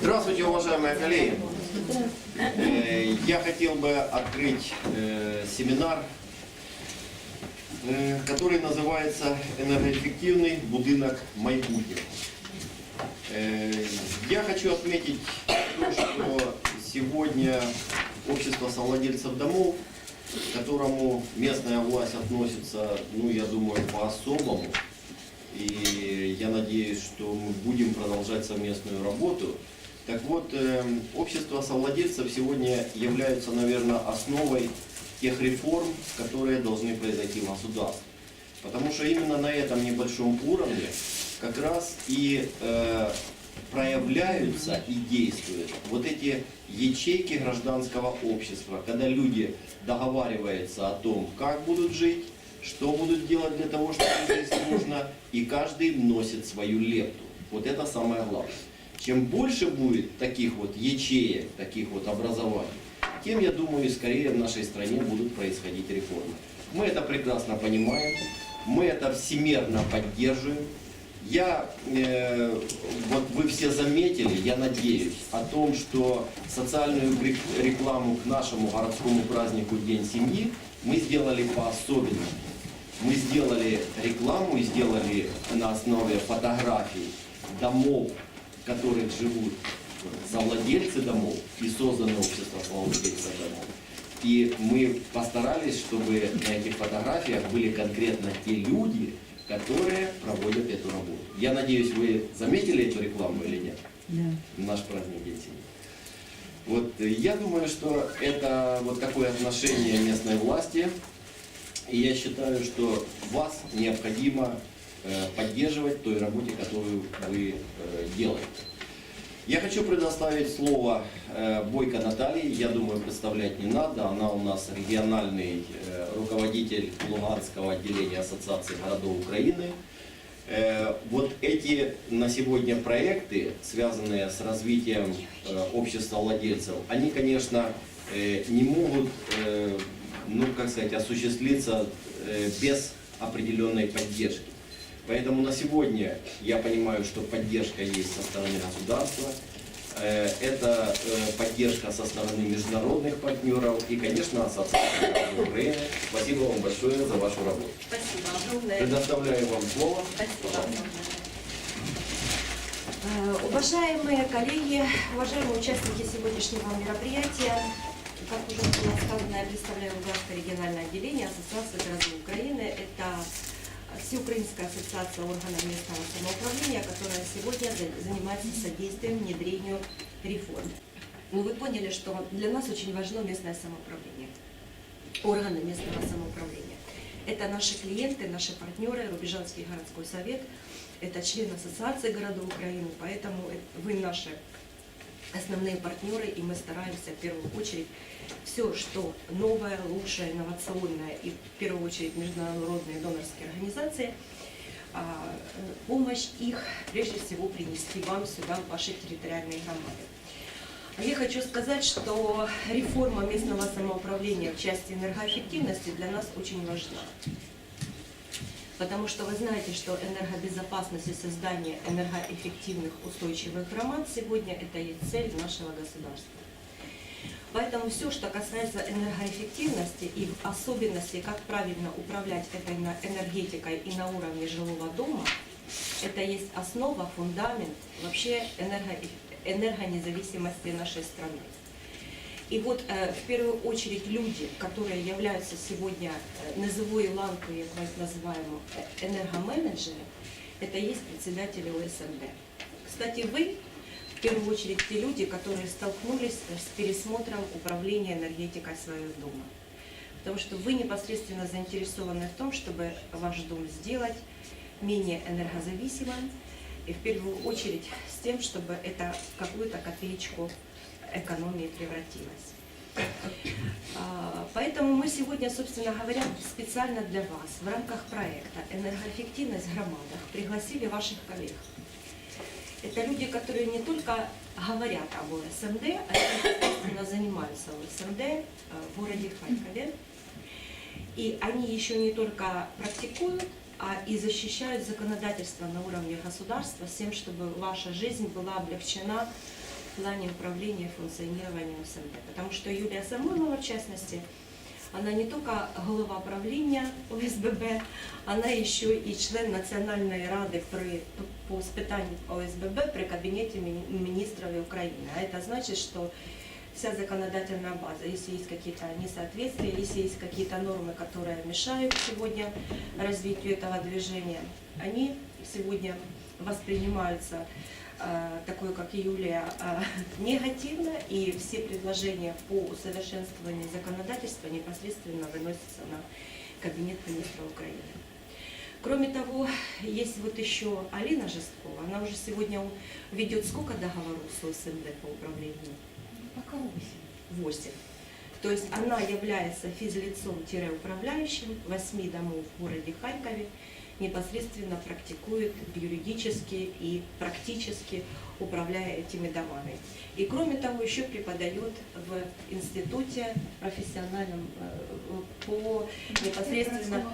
Здравствуйте, уважаемые коллеги. Э, Я хотел бы открыть э, семинар, э, который называется «Энергоэффективный будинок майбутнего». Э, Я хочу отметить то, что сегодня общество совладельцев домов, к которому местная власть относится, ну, я думаю, по-особому, и я надеюсь, что мы будем продолжать совместную работу. Так вот, э, общество совладельцев сегодня являются, наверное, основой тех реформ, которые должны произойти в государстве. Потому что именно на этом небольшом уровне как раз и э, проявляются и действуют вот эти ячейки гражданского общества, когда люди договариваются о том, как будут жить, что будут делать для того, чтобы жить нужно, и каждый вносит свою лепту. Вот это самое главное. Чем больше будет таких вот ячеек, таких вот образований, тем, я думаю, скорее в нашей стране будут происходить реформы. Мы это прекрасно понимаем, мы это всемерно поддерживаем. Я, э, вот вы все заметили, я надеюсь, о том, что социальную рек- рекламу к нашему городскому празднику День семьи мы сделали по-особенному. Мы сделали рекламу и сделали на основе фотографий домов, в которых живут совладельцы домов и созданы общество совладельцев домов. И мы постарались, чтобы на этих фотографиях были конкретно те люди, которые проводят эту работу. Я надеюсь, вы заметили эту рекламу или нет? Наш праздник День семьи. Вот я думаю, что это вот такое отношение местной власти. И я считаю, что вас необходимо поддерживать в той работе, которую вы э, делаете. Я хочу предоставить слово э, Бойко Наталье. Я думаю, представлять не надо. Она у нас региональный э, руководитель Луганского отделения Ассоциации городов Украины. Э, Вот эти на сегодня проекты, связанные с развитием э, общества владельцев, они, конечно, э, не могут, э, ну, как сказать, осуществиться э, без определенной поддержки. Поэтому на сегодня я понимаю, что поддержка есть со стороны государства, э, это э, поддержка со стороны международных партнеров и, конечно, Ассоциации Украины. Спасибо вам большое за вашу работу. Спасибо огромное. Предоставляю вам слово. Спасибо. Э, Уважаемые коллеги, уважаемые участники сегодняшнего мероприятия, как уже было сказано, я представляю Луганское региональное отделение Ассоциации городов Украины. Это Всеукраинская ассоциация органов местного самоуправления, которая сегодня за- занимается содействием внедрению реформ. Ну, вы поняли, что для нас очень важно местное самоуправление, органы местного самоуправления. Это наши клиенты, наши партнеры, Рубежанский городской совет, это член Ассоциации городов Украины, поэтому вы наши основные партнеры, и мы стараемся в первую очередь все, что новое, лучшее, инновационное, и в первую очередь международные донорские организации, а, э, помощь их прежде всего принести вам сюда, в ваши территориальные громады. А Я хочу сказать, что реформа местного самоуправления в части энергоэффективности для нас очень важна. Потому что вы знаете, что энергобезопасность и создание энергоэффективных устойчивых громад сегодня это и цель нашего государства. Поэтому все, что касается энергоэффективности и в особенности, как правильно управлять этой энергетикой и на уровне жилого дома, это есть основа, фундамент вообще энерго- энергонезависимости нашей страны. И вот э, в первую очередь люди, которые являются сегодня э, низовою ланкою, як ми називаємо, е- енергоменеджери, это есть председатели ОСМД. Кстати, вы в первую очередь те люди, которые столкнулись с пересмотром управления энергетикой своего дома. Потому что вы непосредственно заинтересованы в том, чтобы ваш дом сделать менее энергозависимым, и в первую очередь с тем, чтобы это какую-то копеечку экономии превратилось. А, Поэтому мы сегодня, собственно говоря, специально для вас в рамках проекта «Энергоэффективность в громадах» пригласили ваших коллег. Это люди, которые не только говорят об ОСМД, а непосредственно занимаются ОСМД э, в городе Харькове. И они еще не только практикуют, а и защищают законодательство на уровне государства с тем, чтобы ваша жизнь была облегчена плане управления и функционирования СМД. Потому что Юлия Самойлова, в частности, она не только голова правления ОСББ, она еще и член Национальной рады при, по спитанню ОСББ при Кабинете мини- министров Украины. А это значит, что вся законодательная база, если есть какие-то несоответствия, если есть какие-то нормы, которые мешают сегодня развитию этого движения, они сегодня воспринимаются такой, как Юлия, э, негативно, и все предложения по усовершенствованию законодательства непосредственно выносятся на Кабинет министров Украины. Кроме того, есть вот еще Алина Жесткова, она уже сегодня ведет сколько договоров с ОСМД по управлению? Пока восемь. 8. То есть она является физлицом-управляющим 8 домов в городе Харькове, непосредственно практикует юридически и практически управляя этими домами. И кроме того, еще преподает в институте профессиональном э, по непосредственно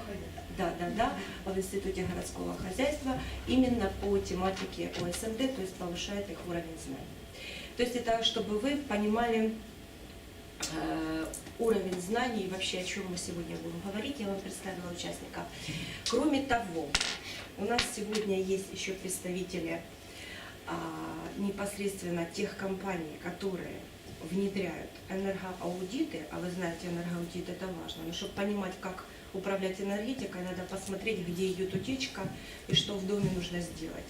да, да, да, в Институте городского хозяйства именно по тематике ОСМД, то есть повышает их уровень знаний. То есть это чтобы вы понимали уровень знаний и вообще о чем мы сегодня будем говорить, я вам представила участников. Кроме того, у нас сегодня есть еще представители а, непосредственно тех компаний, которые внедряют энергоаудиты, а вы знаете, энергоаудит это важно, но чтобы понимать, как управлять энергетикой, надо посмотреть, где идет утечка и что в доме нужно сделать.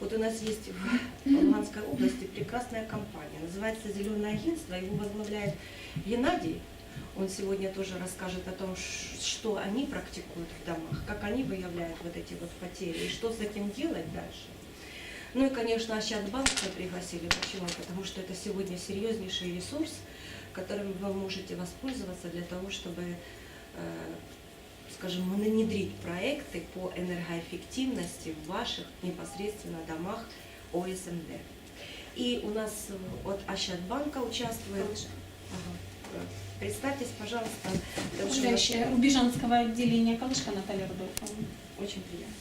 Вот у нас есть в Луганской области прекрасная компания, называется «Зеленое агентство», его возглавляет Геннадий. Он сегодня тоже расскажет о том, что они практикуют в домах, как они выявляют вот эти вот потери и что с этим делать дальше. Ну и, конечно, Ощадбанк мы пригласили. Почему? Потому что это сегодня серьезнейший ресурс, которым вы можете воспользоваться для того, чтобы, э, скажем, внедрить проекты по энергоэффективности в ваших непосредственно домах ОСМД. И у нас э, от Ощадбанка участвует... Ага. Представьтесь, пожалуйста. Управляющая Рубежанского отделения Калышка Наталья Рудольфовна. очень приятно.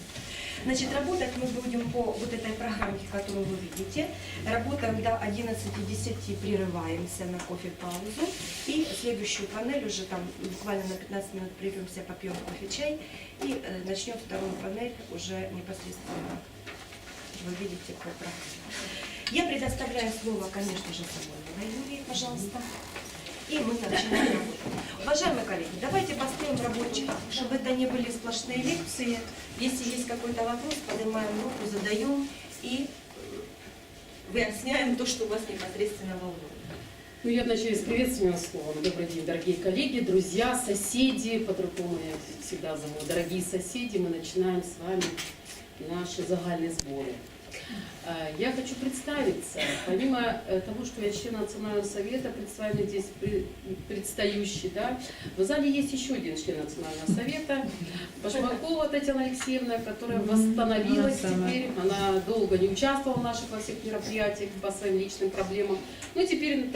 Значит, работать мы будем по вот этой программе, которую вы видите. Работаем до 11.10, прерываемся на кофе-паузу. И следующую панель уже там буквально на 15 минут прервемся, попьем кофе-чай. И э, начнем вторую панель уже непосредственно. Вы видите по программе. Я предоставляю слово, конечно же, Самойловой Юлии, пожалуйста. И мы начинаем работу. Уважаемые коллеги, давайте построим рабочий, чтобы это не были сплошные лекции. Если есть какой-то вопрос, поднимаем руку, задаем и э, выясняем то, что вас непосредственно волнует. Ну, я начну с приветственного слова. Добрый день, дорогие коллеги, друзья, соседи, по-другому я всегда зову, дорогие соседи, мы начинаем с вами наши загальные сборы. Э, Я хочу представиться. Помимо э, того, что я член Национального совета, представленный здесь предстающий, да, в зале есть еще один член Национального совета, Башмакова Татьяна Алексеевна, которая восстановилась Она теперь. Она долго не участвовала в наших во всех мероприятиях по своим личным проблемам. Ну, теперь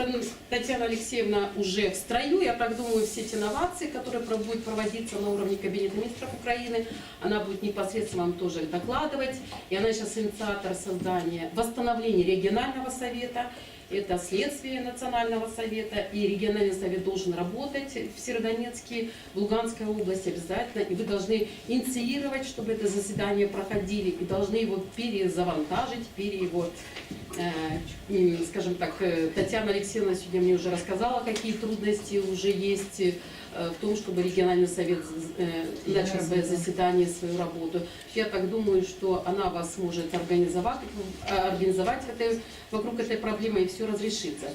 Татьяна Алексеевна уже в строю. Я так думаю, все эти инновации, которые будут проводиться на уровне Кабинета министров Украины, она будет непосредственно вам тоже докладывать. И она сейчас инициатор создания, восстановления регионального совета. Это следствие Национального совета, и региональный совет должен работать в Северодонецке, в Луганской области обязательно, и вы должны инициировать, чтобы это заседание проходили, и должны его перезавантажить, пере его, э, скажем так, э, Татьяна Алексеевна сегодня мне уже рассказала, какие трудности уже есть э, в том, чтобы региональный совет э, начал свое заседание, свою работу. Я так думаю, что она вас сможет организовать, э, организовать этой, вокруг этой проблемы и все разрешится.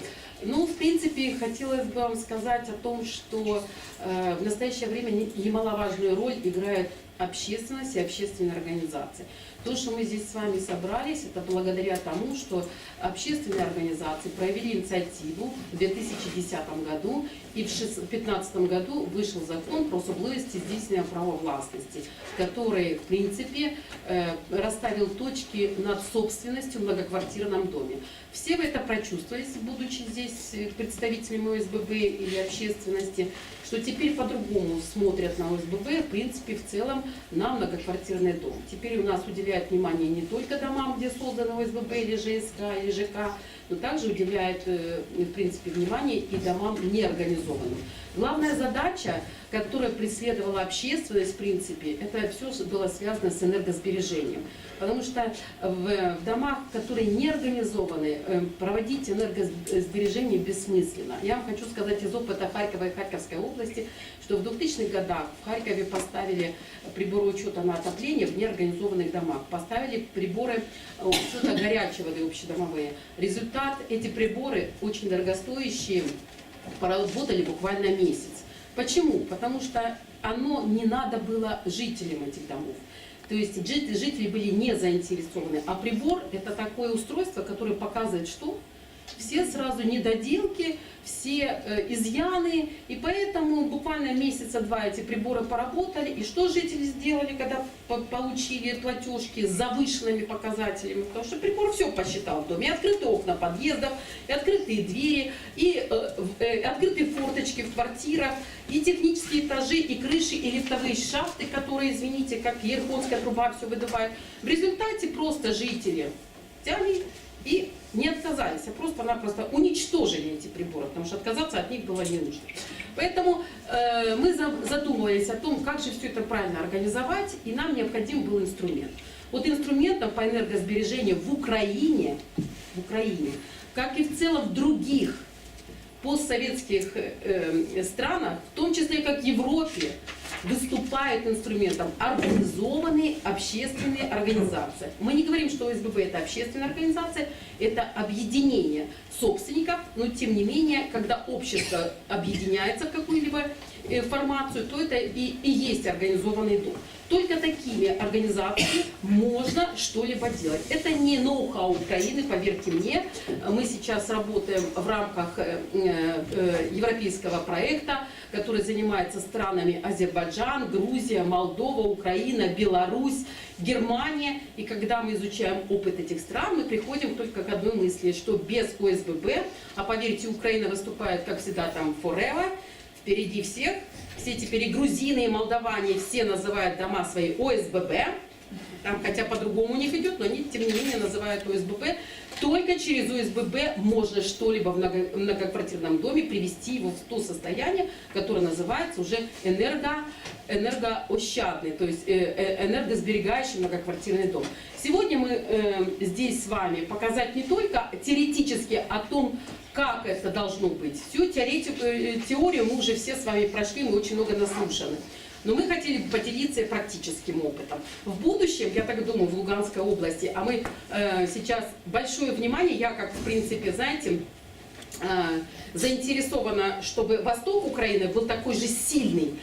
Ну, в принципе, хотелось бы вам сказать о том, что э, в настоящее время не- немаловажную роль играет общественность и общественные организации. То, что мы здесь с вами собрались, это благодаря тому, что общественные организации проявили инициативу в 2010 году, и в 2015 году вышел закон про особливости здійснення права властности, который, в принципе, э, расставил точки над собственностью в многоквартирном доме. Все вы это прочувствовали, будучи здесь э, представителями ОСББ или общественности, что теперь по-другому смотрят на ОСББ, в принципе, в целом на многоквартирный дом. Теперь у нас уделяет внимание не только домам, где созданы ОСББ или ЖСК, или ЖК, но также уделяет, э, в принципе, внимание и домам неорганизованным. Главная задача, которая преследовала общественность, в принципе, это все было связано с энергосбережением. Потому что в, в домах, которые не организованы, э, проводить энергосбережение бессмысленно. Я вам хочу сказать из опыта Харькова и Харьковской области, что в 2000-х годах в Харькове поставили приборы учета на отопление в неорганизованных домах, поставили приборы учета горячей воды общедомовые. Результат, эти приборы очень дорогостоящие, поработали буквально месяц. Почему? Потому что оно не надо было жителям этих домов. То есть жи- жители были не заинтересованы. А прибор это такое устройство, которое показывает что? Все сразу недоделки, все э, изъяны. И поэтому буквально месяца два эти приборы поработали. И что жители сделали, когда по- получили платежки с завышенными показателями? Потому что прибор все посчитал в доме. И открытые окна подъездов, и открытые двери, и э, в- э, открытые форточки в квартирах, и технические этажи, и крыши, и лифтовые шахты, которые, извините, как ерхонская труба все выдувает. В результате просто жители взяли и не отказались, а просто-напросто уничтожили эти приборы, потому что отказаться от них было не нужно. Поэтому э, мы за- задумывались о том, как же все это правильно организовать, и нам необходим был инструмент. Вот инструментом по энергосбережению в Украине, в Украине, как и в целом в других постсоветских э, странах, в том числе как в Европе, выступают инструментом организованные общественные организации. Мы не говорим, что ОСББ это общественная организация, это объединение собственников, но тем не менее, когда общество объединяется в какую-либо формацию, то это и, и есть организованный дом. Только такими организациями можно что-либо делать. Это не ноу-хау Украины, поверьте мне. Мы сейчас работаем в рамках э, э, европейского проекта, который занимается странами Азербайджан, Грузия, Молдова, Украина, Беларусь, Германия. И когда мы изучаем опыт этих стран, мы приходим только к одной мысли, что без ОСББ, а поверьте, Украина выступает, как всегда, там forever, впереди всех. Все теперь и грузины, и молдаване, все называют дома свои ОСББ. Там, хотя по-другому у них идет, но они, тем не менее, называют ОСББ. Только через ОСББ можно что-либо в много- в многоквартирном доме привести его в то состояние, которое называется уже энерго, энергоощадный, то есть э, э, энергосберегающий многоквартирный дом. Сегодня мы э, здесь с вами показать не только теоретически о том, как это должно быть. Всю теоретику, э, теорию мы уже все с вами прошли, мы очень много наслушаны. Но мы хотели бы поделиться практическим опытом. В будущем, я так думаю, в Луганской области, а мы э, сейчас большое внимание, я как, в принципе, знаете, заинтересована, чтобы восток Украины был такой же сильный,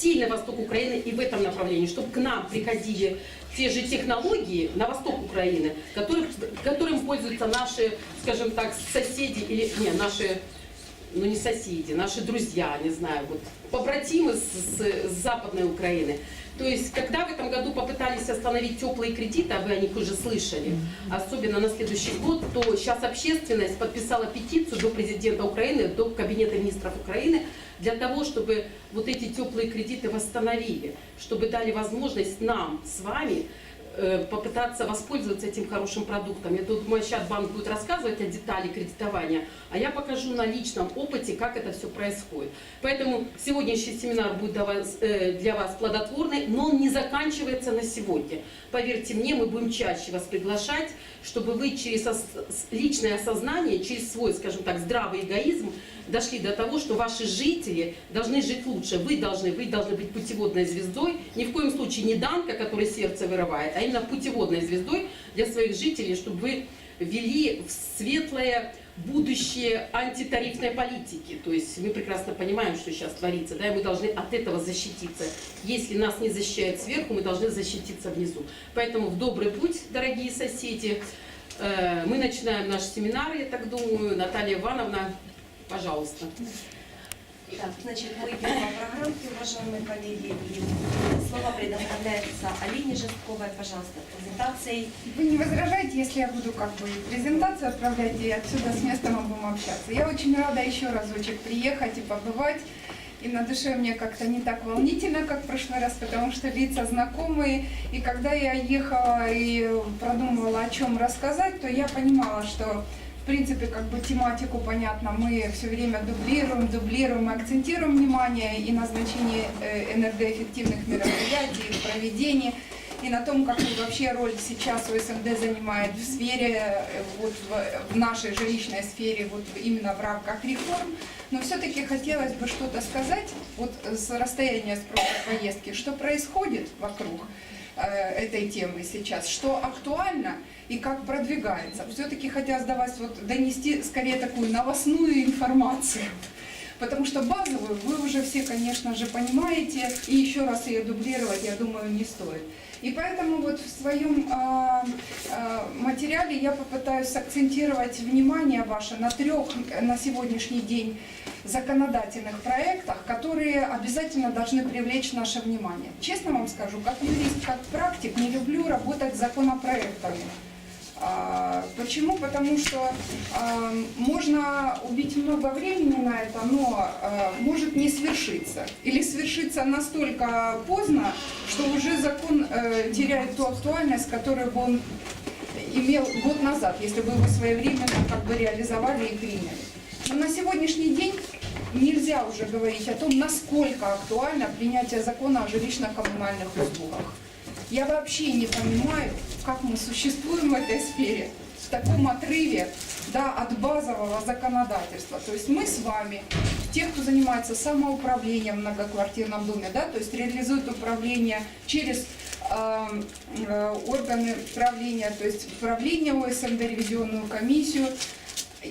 сильный восток Украины и в этом направлении, чтобы к нам приходили те же технологии на восток Украины, которых, которым пользуются наши, скажем так, соседи или не наши, ну не соседи, наши друзья, не знаю, вот побратимы с, с- с западной Украины. То есть, когда в этом году попытались остановить теплые кредиты, а вы о них уже слышали, особенно на следующий год, то сейчас общественность подписала петицию до президента Украины, до Кабинета министров Украины, для того, чтобы вот эти теплые кредиты восстановили, чтобы дали возможность нам с вами попытаться воспользоваться этим хорошим продуктом. Я думаю, сейчас банк будет рассказывать о детали кредитования, а я покажу на личном опыте, как это все происходит. Поэтому сегодняшний семинар будет для вас, э, для вас плодотворный, но он не заканчивается на сегодня. Поверьте мне, мы будем чаще вас приглашать, чтобы вы через личное осознание, через свой, скажем так, здравый эгоизм дошли до того, что ваши жители должны жить лучше. Вы должны, вы должны быть путеводной звездой, ни в коем случае не Данка, который сердце вырывает, а именно путеводной звездой для своих жителей, чтобы вы вели в светлое будущее антитарифной политики. То есть мы прекрасно понимаем, что сейчас творится, да, и мы должны от этого защититься. Если нас не защищают сверху, мы должны защититься внизу. Поэтому в добрый путь, дорогие соседи. Э, Мы начинаем наш семинар, я так думаю. Наталья Ивановна, пожалуйста. Так, значит, мы идем по программке, уважаемые коллеги, и слово предоставляется Алине Жестковой, пожалуйста, презентацией. Вы не возражаете, если я буду как бы презентацию отправлять и отсюда с места мы будем общаться? Я очень рада еще разочек приехать и побывать. И на душе мне как-то не так волнительно, как в прошлый раз, потому что лица знакомые. И когда я ехала и продумывала, о чем рассказать, то я понимала, что в принципе, как бы тематику понятно, мы все время дублируем, дублируем, акцентируем внимание и на значении э, энергоэффективных мероприятий, их проведения, и на том, какую вообще роль сейчас ОСМД занимает в сфере, э, вот в, в нашей жилищной сфере, вот именно в рамках реформ. Но все-таки хотелось бы что-то сказать, вот с расстояния с прошлой поездки, что происходит вокруг этой темы сейчас, что актуально и как продвигается. Все-таки хотелось до вас вот донести скорее такую новостную информацию. Потому что базовую вы уже все, конечно же, понимаете, и еще раз ее дублировать, я думаю, не стоит. И поэтому вот в своем а, а, материале я попытаюсь акцентировать внимание ваше на трех э, на сегодняшний день законодательных проектах, которые обязательно должны привлечь наше внимание. Честно вам скажу, как юрист, как практик, не люблю работать с законопроектами. А, Почему? Потому что а, можно убить много времени на это, но а, может не свершиться. Или свершиться настолько поздно, что уже закон э, теряет ту актуальность, которую бы он имел год назад, если бы его своевременно как бы реализовали и приняли. Но на сегодняшний день нельзя уже говорить о том, насколько актуально принятие закона о жилищно-коммунальных услугах. Я вообще не понимаю, как мы существуем в этой сфере, в таком отрыве да, от базового законодательства. То есть мы с вами, те, кто занимается самоуправлением в многоквартирном доме, да, то есть реализует управление через э, э, органы правления, то есть управление ОСМД, ревизионную комиссию,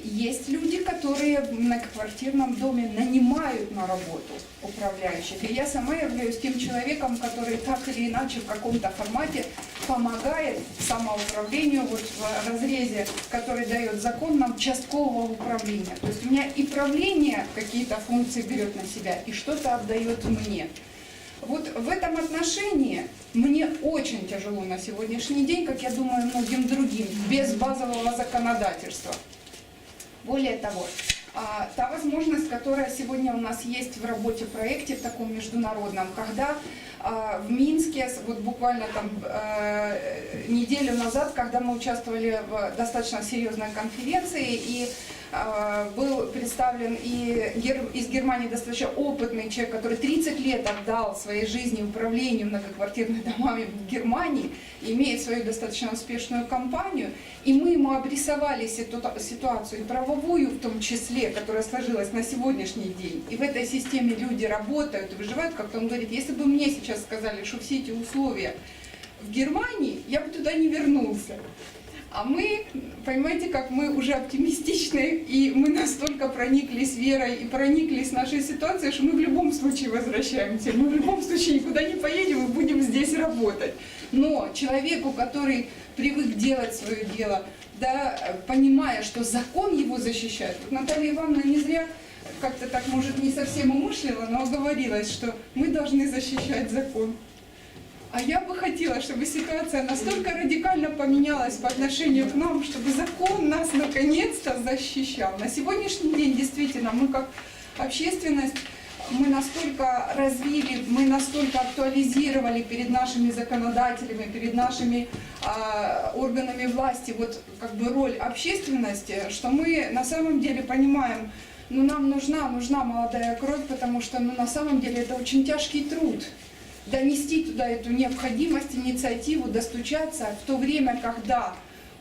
есть люди, которые в многоквартирном доме нанимают на работу управляющих. И я сама являюсь тем человеком, который так или иначе в каком-то формате помогает самоуправлению вот в разрезе, который дает закон нам часткового управления. То есть у меня и правление какие-то функции берет на себя, и что-то отдает мне. Вот в этом отношении мне очень тяжело на сегодняшний день, как я думаю, многим другим, без базового законодательства. Более того, а, та возможность, которая сегодня у нас есть в работе проекте в таком международном, когда а, в Минске, вот буквально там э, неделю назад, когда мы участвовали в достаточно серьезной конференции, и был представлен и из Германии достаточно опытный человек, который 30 лет отдал своей жизни управлению многоквартирными домами в Германии, имеет свою достаточно успешную компанию, и мы ему обрисовали ситу- ситуацию и правовую в том числе, которая сложилась на сегодняшний день. И в этой системе люди работают выживают, как он говорит, если бы мне сейчас сказали, что все эти условия в Германии, я бы туда не вернулся. А мы, понимаете, как мы уже оптимистичны, и мы настолько прониклись верой и прониклись нашей ситуацией, что мы в любом случае возвращаемся. Мы в любом случае никуда не поедем и будем здесь работать. Но человеку, который привык делать свое дело, да, понимая, что закон его защищает. Вот Наталья Ивановна не зря как-то так, может, не совсем умышлила, но оговорилась, что мы должны защищать закон. А я бы хотела, чтобы ситуация настолько радикально поменялась по отношению к нам, чтобы закон нас наконец-то защищал. На сегодняшний день действительно мы как общественность мы настолько развили, мы настолько актуализировали перед нашими законодателями, перед нашими а, органами власти вот как бы роль общественности, что мы на самом деле понимаем, ну нам нужна, нужна молодая кровь, потому что ну, на самом деле это очень тяжкий труд донести туда эту необходимость, инициативу, достучаться в то время, когда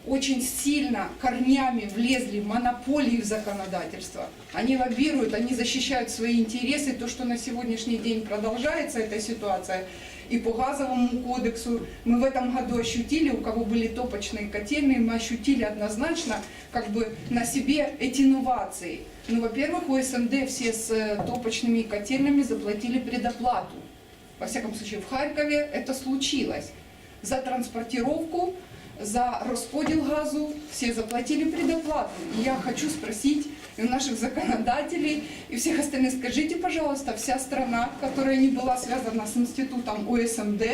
очень сильно корнями влезли в монополии в законодательство. Они лоббируют, они защищают свои интересы. То, что на сегодняшний день продолжается эта ситуация, и по газовому кодексу мы в этом году ощутили, у кого были топочные котельные, мы ощутили однозначно как бы на себе эти новации. Ну, во-первых, у СМД все с э, топочными котельными заплатили предоплату. Во всяком случае, в Харькове это случилось. За транспортировку, за расподел газу все заплатили предоплату. И я хочу спросить и у наших законодателей и всех остальных, скажите, пожалуйста, вся страна, которая не была связана с институтом ОСМД,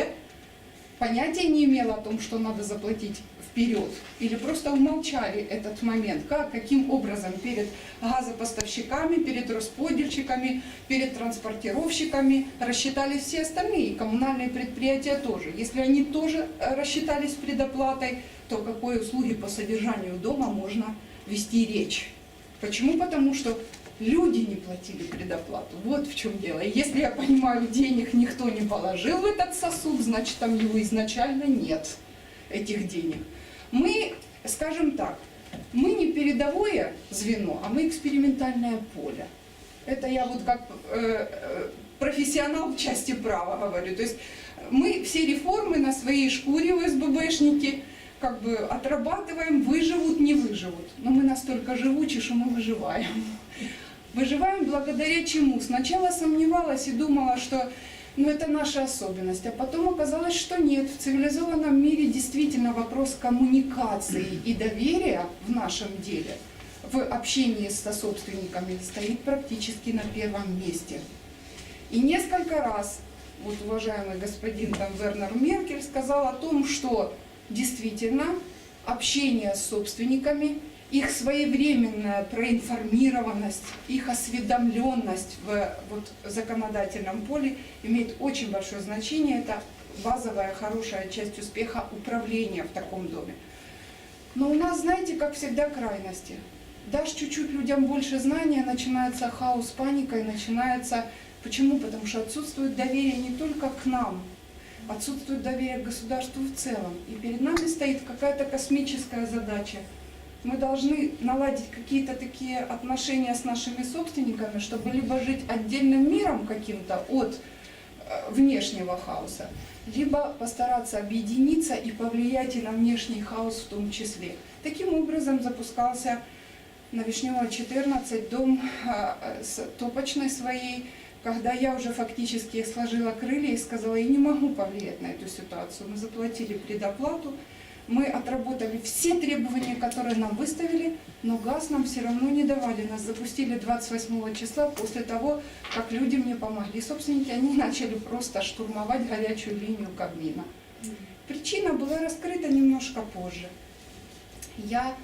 понятия не имела о том, что надо заплатить вперед, или просто умолчали этот момент, как, каким образом перед газопоставщиками, перед расподельщиками, перед транспортировщиками рассчитались все остальные, коммунальные предприятия тоже. Если они тоже э, рассчитались предоплатой, то какой услуги по содержанию дома можно вести речь? Почему? Потому что люди не платили предоплату. Вот в чем дело. Если я понимаю, денег никто не положил в этот сосуд, значит там его изначально нет, этих денег. Мы, скажем так, мы не передовое звено, а мы экспериментальное поле. Это я вот как э, э, профессионал в части права говорю. То есть мы все реформы на своей шкуре в СББшники как бы отрабатываем, выживут, не выживут. Но мы настолько живучи, что мы выживаем. Выживаем благодаря чему? Сначала сомневалась и думала, что ну, это наша особенность, а потом оказалось, что нет. В цивилизованном мире действительно вопрос коммуникации и доверия в нашем деле, в общении со собственниками стоит практически на первом месте. И несколько раз вот уважаемый господин там Вернер Меркель сказал о том, что действительно общение с собственниками, их своевременная проинформированность, их осведомленность в вот, законодательном поле имеет очень большое значение. Это базовая хорошая часть успеха управления в таком доме. Но у нас, знаете, как всегда, крайности. Дашь чуть-чуть людям больше знания, начинается хаос, паника и начинается... Почему? Потому что отсутствует доверие не только к нам, отсутствует доверие к государству в целом. И перед нами стоит какая-то космическая задача. Мы должны наладить какие-то такие отношения с нашими собственниками, чтобы либо жить отдельным миром каким-то от э, внешнего хаоса, либо постараться объединиться и повлиять и на внешний хаос в том числе. Таким образом запускался на Вишневого 14 дом а, а, с топочной своей, когда я уже фактически сложила крылья и сказала, я не могу повлиять на эту ситуацию. Мы заплатили предоплату, мы отработали все требования, которые нам выставили, но газ нам все равно не давали. Нас запустили 28 числа после того, как люди мне помогли. Собственники, они начали просто штурмовать горячую линию Кабмина. Причина была раскрыта немножко позже. Я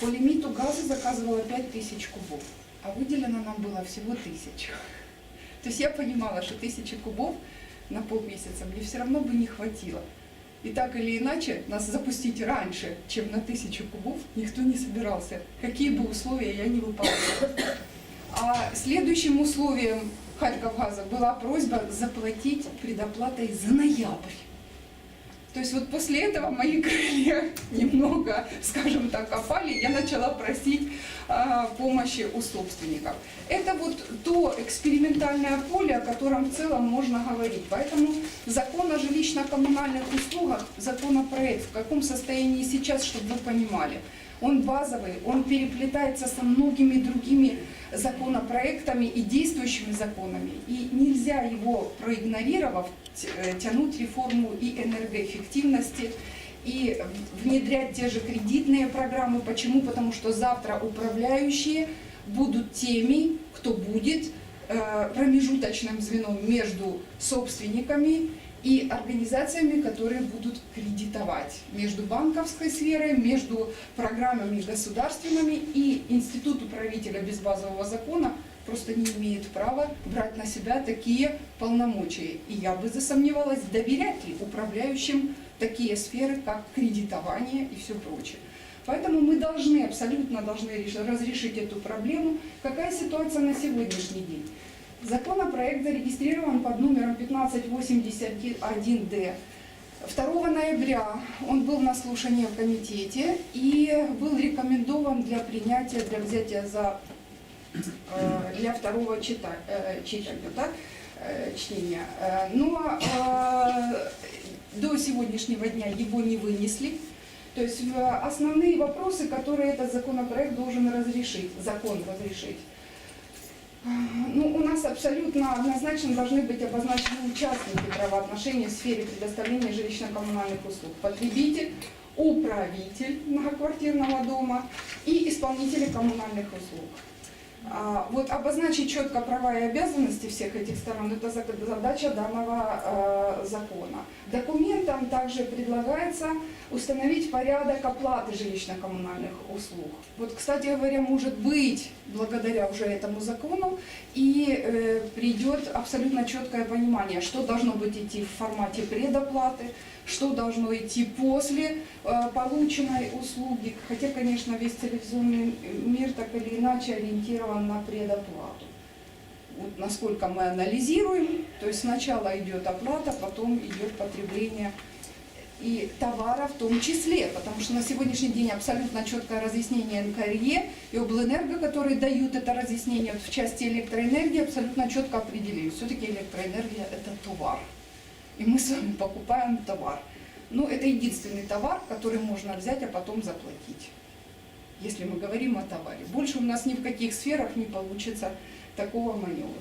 по лимиту газа заказывала 5000 кубов, а выделено нам было всего 1000. То есть я понимала, что 1000 кубов на полмесяца мне все равно бы не хватило. И так или иначе нас запустить раньше, чем на 1000 кубов, никто не собирался, какие бы условия я не выполняла. А следующим условием Харьковгаза была просьба заплатить предоплатой за ноябрь. То есть вот после этого мои крылья немного, скажем так, опали, я начала просить а, помощи у собственников. Это вот то экспериментальное поле, о котором в целом можно говорить. Поэтому закон о жилищно-коммунальных услугах, законопроект, в каком состоянии сейчас, чтобы вы понимали, он базовый, он переплетается со многими другими законопроектами и действующими законами. И нельзя его, проигнорировав, э, тянуть реформу и энергоэффективности, и внедрять те же кредитные программы. Почему? Потому что завтра управляющие будут теми, кто будет э, промежуточным звеном между собственниками и организациями, которые будут кредитовать между банковской сферой, между программами государственными и институт управителя без базового закона просто не имеет права брать на себя такие полномочия. И я бы засомневалась, доверять ли управляющим такие сферы, как кредитование и все прочее. Поэтому мы должны, абсолютно должны реш- разрешить эту проблему. Какая ситуация на сегодняшний день? Законопроект зарегистрирован под номером 1581-д. 2 ноября он был на слушании в комитете и был рекомендован для принятия, для взятия за э, для второго чита- э, читания, да, э, чтения. Но э, до сегодняшнего дня его не вынесли. То есть основные вопросы, которые этот законопроект должен разрешить, закон разрешить. Ну, у нас абсолютно однозначно должны быть обозначены участники правоотношений в сфере предоставления жилищно-коммунальных услуг. Потребитель, управитель многоквартирного дома и исполнители коммунальных услуг. А, Вот обозначить четко права и обязанности всех этих сторон – это за- задача данного э, закона. Документом также предлагается установить порядок оплаты жилищно-коммунальных услуг. Вот, кстати говоря, может быть, благодаря уже этому закону, и э, придет абсолютно четкое понимание, что должно быть идти в формате предоплаты, что должно идти после э, полученной услуги. Хотя, конечно, весь телевизионный мир так или иначе ориентирован на предоплату. Вот насколько мы анализируем, то есть сначала идет оплата, потом идет потребление и товара в том числе, потому что на сегодняшний день абсолютно четкое разъяснение НКРЕ и облэнерго, которые дают это разъяснение вот в части электроэнергии, абсолютно четко определили. Все-таки электроэнергия это товар. И мы с вами покупаем товар. Но это единственный товар, который можно взять, а потом заплатить. Если мы говорим о товаре. Больше у нас ни в каких сферах не получится такого маневра.